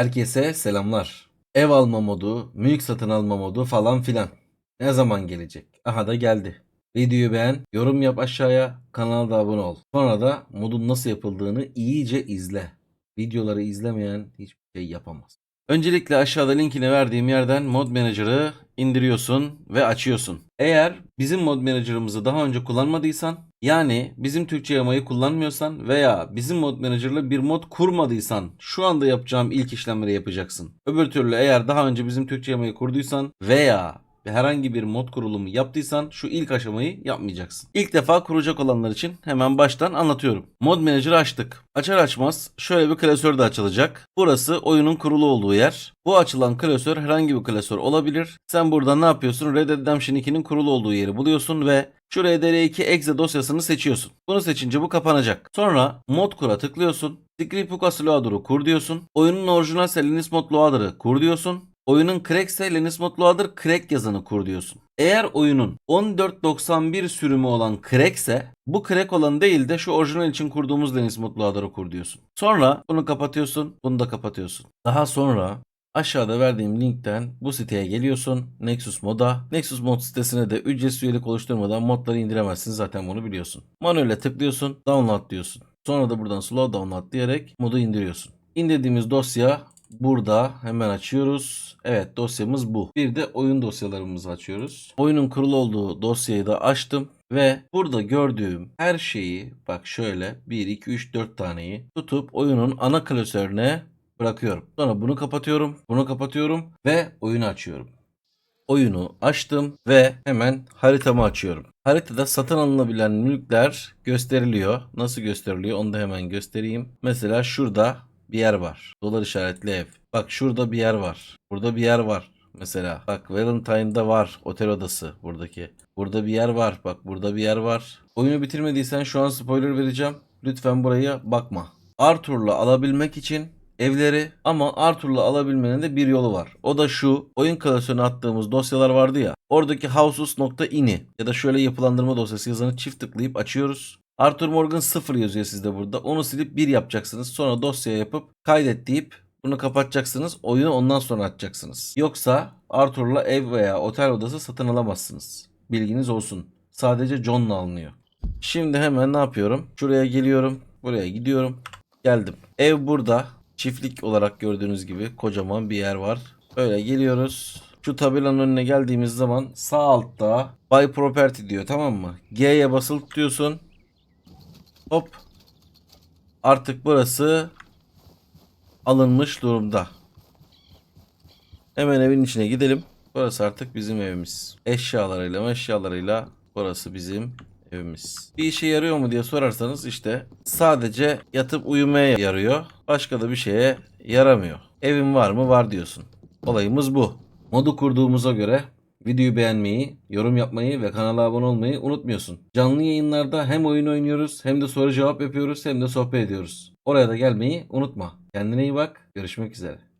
Herkese selamlar. Ev alma modu, mülk satın alma modu falan filan. Ne zaman gelecek? Aha da geldi. Videoyu beğen, yorum yap aşağıya, kanala da abone ol. Sonra da modun nasıl yapıldığını iyice izle. Videoları izlemeyen hiçbir şey yapamaz. Öncelikle aşağıda linkini verdiğim yerden Mod Manager'ı indiriyorsun ve açıyorsun. Eğer bizim Mod Manager'ımızı daha önce kullanmadıysan, yani bizim Türkçe yamayı kullanmıyorsan veya bizim Mod Manager'la bir mod kurmadıysan şu anda yapacağım ilk işlemleri yapacaksın. Öbür türlü eğer daha önce bizim Türkçe yamayı kurduysan veya herhangi bir mod kurulumu yaptıysan şu ilk aşamayı yapmayacaksın. İlk defa kuracak olanlar için hemen baştan anlatıyorum. Mod Manager'ı açtık. Açar açmaz şöyle bir klasör de açılacak. Burası oyunun kurulu olduğu yer. Bu açılan klasör herhangi bir klasör olabilir. Sen burada ne yapıyorsun? Red Dead Redemption 2'nin kurulu olduğu yeri buluyorsun ve şu RDR2 exe dosyasını seçiyorsun. Bunu seçince bu kapanacak. Sonra mod kura tıklıyorsun. Script Lucas Loader'ı kur diyorsun. Oyunun orijinal Linux mod loader'ı kur diyorsun. Oyunun crack ise Linux mod loader crack yazını kur diyorsun. Eğer oyunun 1491 sürümü olan crack ise bu crack olan değil de şu orijinal için kurduğumuz Linux mod loader'ı kur diyorsun. Sonra bunu kapatıyorsun, bunu da kapatıyorsun. Daha sonra Aşağıda verdiğim linkten bu siteye geliyorsun. Nexus Mod'a. Nexus Mod sitesine de ücretsiz üyelik oluşturmadan modları indiremezsin. Zaten bunu biliyorsun. Manuel'e tıklıyorsun. Download diyorsun. Sonra da buradan slow download diyerek modu indiriyorsun. İndirdiğimiz dosya burada. Hemen açıyoruz. Evet dosyamız bu. Bir de oyun dosyalarımızı açıyoruz. Oyunun kurulu olduğu dosyayı da açtım. Ve burada gördüğüm her şeyi bak şöyle 1, 2, 3, 4 taneyi tutup oyunun ana klasörüne bırakıyorum. Sonra bunu kapatıyorum, bunu kapatıyorum ve oyunu açıyorum. Oyunu açtım ve hemen haritamı açıyorum. Haritada satın alınabilen mülkler gösteriliyor. Nasıl gösteriliyor onu da hemen göstereyim. Mesela şurada bir yer var. Dolar işaretli ev. Bak şurada bir yer var. Burada bir yer var. Mesela bak Valentine'da var otel odası buradaki. Burada bir yer var. Bak burada bir yer var. Oyunu bitirmediysen şu an spoiler vereceğim. Lütfen buraya bakma. Arthur'la alabilmek için evleri ama Arthur'la alabilmenin de bir yolu var. O da şu oyun klasörüne attığımız dosyalar vardı ya. Oradaki houses.ini ya da şöyle yapılandırma dosyası yazanı çift tıklayıp açıyoruz. Arthur Morgan 0 yazıyor sizde burada. Onu silip 1 yapacaksınız. Sonra dosya yapıp kaydet deyip bunu kapatacaksınız. Oyunu ondan sonra açacaksınız. Yoksa Arthur'la ev veya otel odası satın alamazsınız. Bilginiz olsun. Sadece John'la alınıyor. Şimdi hemen ne yapıyorum? Şuraya geliyorum. Buraya gidiyorum. Geldim. Ev burada. Çiftlik olarak gördüğünüz gibi kocaman bir yer var. Böyle geliyoruz. Şu tabelanın önüne geldiğimiz zaman sağ altta Buy Property diyor tamam mı? G'ye basılı tutuyorsun. Hop. Artık burası alınmış durumda. Hemen evin içine gidelim. Burası artık bizim evimiz. Eşyalarıyla eşyalarıyla burası bizim evimiz. Bir işe yarıyor mu diye sorarsanız işte sadece yatıp uyumaya yarıyor. Başka da bir şeye yaramıyor. Evin var mı? Var diyorsun. Olayımız bu. Modu kurduğumuza göre videoyu beğenmeyi, yorum yapmayı ve kanala abone olmayı unutmuyorsun. Canlı yayınlarda hem oyun oynuyoruz hem de soru cevap yapıyoruz hem de sohbet ediyoruz. Oraya da gelmeyi unutma. Kendine iyi bak. Görüşmek üzere.